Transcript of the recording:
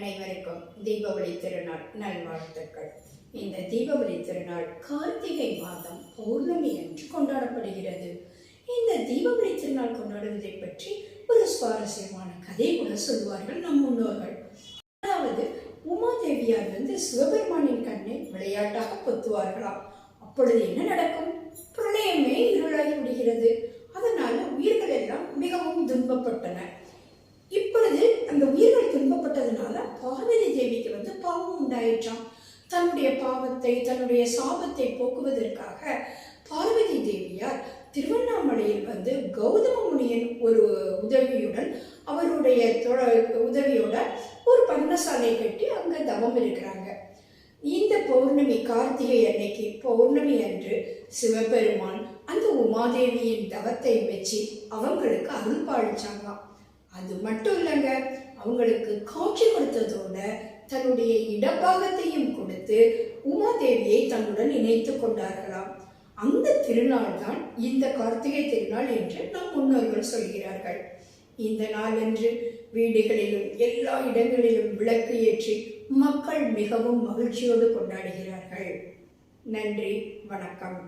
அனைவருக்கும் தீபாவளி திருநாள் நல்வாழ்த்துக்கள். இந்த தீபாவளி திருநாள் கார்த்திகை மாதம் பௌர்ணமி என்று கொண்டாடப்படுகிறது. இந்த தீபாவளி திருநாள் கொண்டாடுவதை பற்றி ஒரு சுவாரஸ்யமான கதை கூட சொல்வார்கள் நம் முன்னோர்கள். அதாவது உமாதேவியார் வந்து சிவபெருமானின் கண்ணை விளையாட்டாக பொத்துவார்களாம். அப்பொழுது என்ன நடக்கும்? பிரளயமே இருளாகி விடுகிறது. அதனால உயிர்கள் எல்லாம் மிகவும் துன்பப்பட்டன இப்பொழுது அந்த உயிர்கள் துன்பப்பட்டதுனால பார்வதி தேவிக்கு வந்து பாவம் உண்டாயிற்றாம் தன்னுடைய பாவத்தை தன்னுடைய சாபத்தை போக்குவதற்காக பார்வதி தேவியார் திருவண்ணாமலையில் வந்து கௌதம முனியின் ஒரு உதவியுடன் அவருடைய தொட- உதவியோட ஒரு பர்ணசாலை கட்டி அங்க தவம் இருக்கிறாங்க. இந்த பௌர்ணமி கார்த்திகை அன்னைக்கு பௌர்ணமி அன்று சிவபெருமான் அந்த உமாதேவியின் தவத்தை வச்சு அவங்களுக்கு அருள் பாலிச்சாங்களாம். அது மட்டும் இல்லைங்க அவங்களுக்கு காட்சி கொடுத்ததோட தன்னுடைய இடப்பாகத்தையும் கொடுத்து உமாதேவியை தன்னுடன் இணைத்து கொண்டார்களாம். அந்த திருநாள் தான் இந்த கார்த்திகை திருநாள் என்று நம் முன்னோர்கள் சொல்கிறார்கள். இந்த நாளன்று வீடுகளிலும் எல்லா இடங்களிலும் விளக்கு ஏற்றி மக்கள் மிகவும் மகிழ்ச்சியோடு கொண்டாடுகிறார்கள். நன்றி வணக்கம்.